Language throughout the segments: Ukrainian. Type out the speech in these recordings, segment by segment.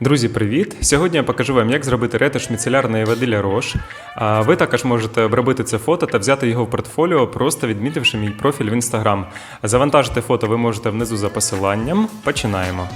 Друзі, привіт! Сьогодні я покажу вам, як зробити ретиш міцелярної води для рож. А ви також можете обробити це фото та взяти його в портфоліо, просто відмітивши мій профіль в інстаграм. Завантажити фото ви можете внизу за посиланням. Починаємо.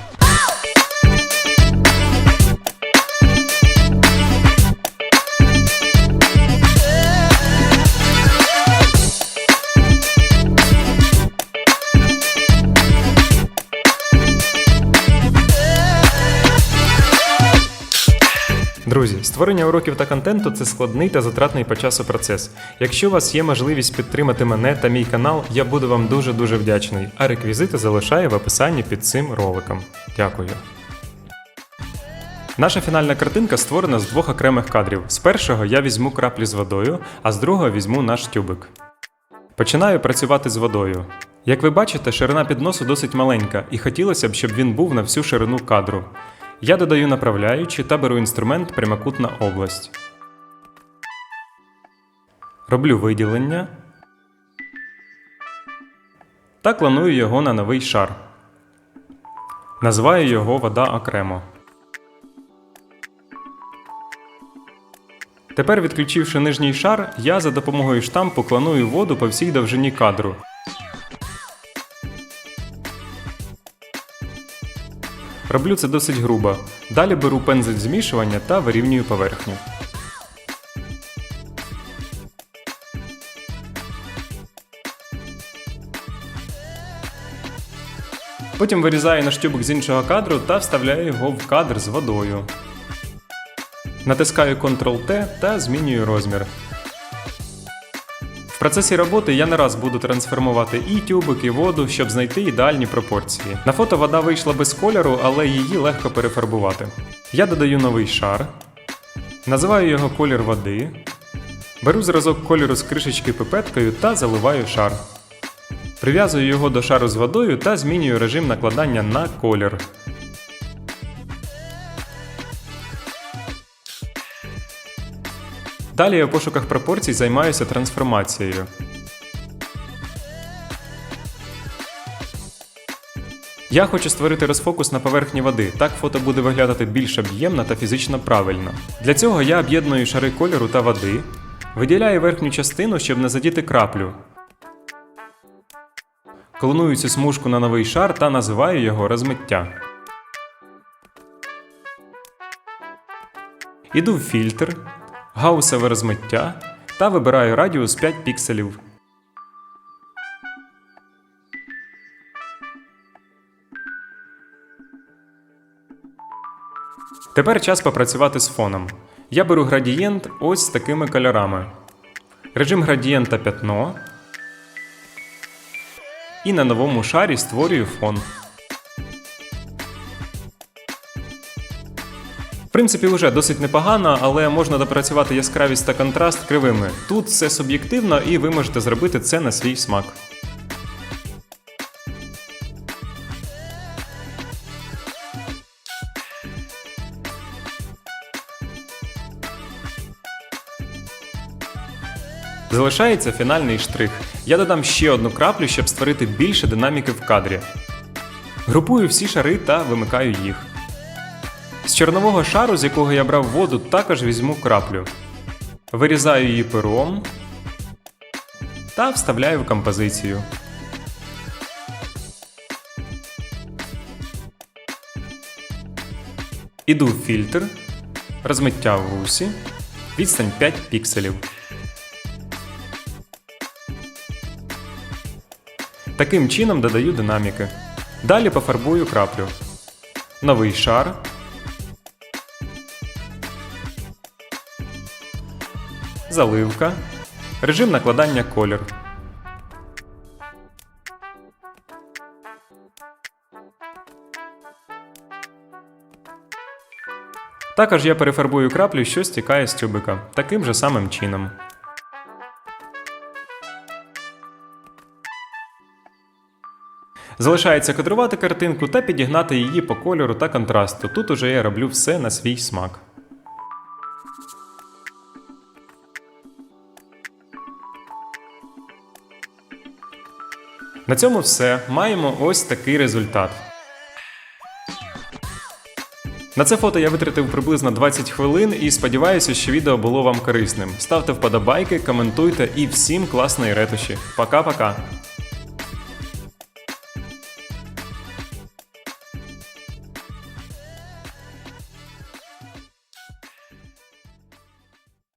Друзі, створення уроків та контенту це складний та затратний по часу процес. Якщо у вас є можливість підтримати мене та мій канал, я буду вам дуже дуже вдячний. А реквізити залишаю в описанні під цим роликом. Дякую. Наша фінальна картинка створена з двох окремих кадрів. З першого я візьму краплі з водою, а з другого візьму наш тюбик. Починаю працювати з водою. Як ви бачите, ширина підносу досить маленька, і хотілося б, щоб він був на всю ширину кадру. Я додаю направляючи та беру інструмент прямокутна область. Роблю виділення та кланую його на новий шар. Називаю його вода окремо. Тепер, відключивши нижній шар, я за допомогою штампу кланую воду по всій довжині кадру. Роблю це досить грубо. Далі беру пензель змішування та вирівнюю поверхню. Потім вирізаю наш тюбик з іншого кадру та вставляю його в кадр з водою. Натискаю Ctrl-T та змінюю розмір. Процесі роботи я не раз буду трансформувати і тюбик, і воду, щоб знайти ідеальні пропорції. На фото вода вийшла без кольору, але її легко перефарбувати. Я додаю новий шар, називаю його колір води, беру зразок кольору з кришечки пипеткою та заливаю шар. Прив'язую його до шару з водою та змінюю режим накладання на колір. Далі я у пошуках пропорцій займаюся трансформацією. Я хочу створити розфокус на поверхні води, так фото буде виглядати більш об'ємно та фізично правильно. Для цього я об'єдную шари кольору та води, виділяю верхню частину, щоб не задіти краплю. Клоную цю смужку на новий шар та називаю його розмиття. Іду в фільтр, гаусове розмиття та вибираю радіус 5 пікселів. Тепер час попрацювати з фоном. Я беру градієнт ось з такими кольорами. Режим градієнта пятно. І на новому шарі створюю фон. Принципі, вже досить непогано, але можна допрацювати яскравість та контраст кривими. Тут все суб'єктивно, і ви можете зробити це на свій смак. Залишається фінальний штрих. Я додам ще одну краплю, щоб створити більше динаміки в кадрі. Групую всі шари та вимикаю їх. З чорнового шару, з якого я брав воду, також візьму краплю. Вирізаю її пером та вставляю в композицію. Іду в фільтр, розмиття в русі, відстань 5 пікселів. Таким чином додаю динаміки. Далі пофарбую краплю. Новий шар. Заливка. Режим накладання колір. Також я перефарбую краплю, що стікає з тюбика, таким же самим чином. Залишається кадрувати картинку та підігнати її по кольору та контрасту. Тут уже я роблю все на свій смак. На цьому все. Маємо ось такий результат. На це фото я витратив приблизно 20 хвилин і сподіваюся, що відео було вам корисним. Ставте вподобайки, коментуйте і всім класної ретуші. Пока-пока!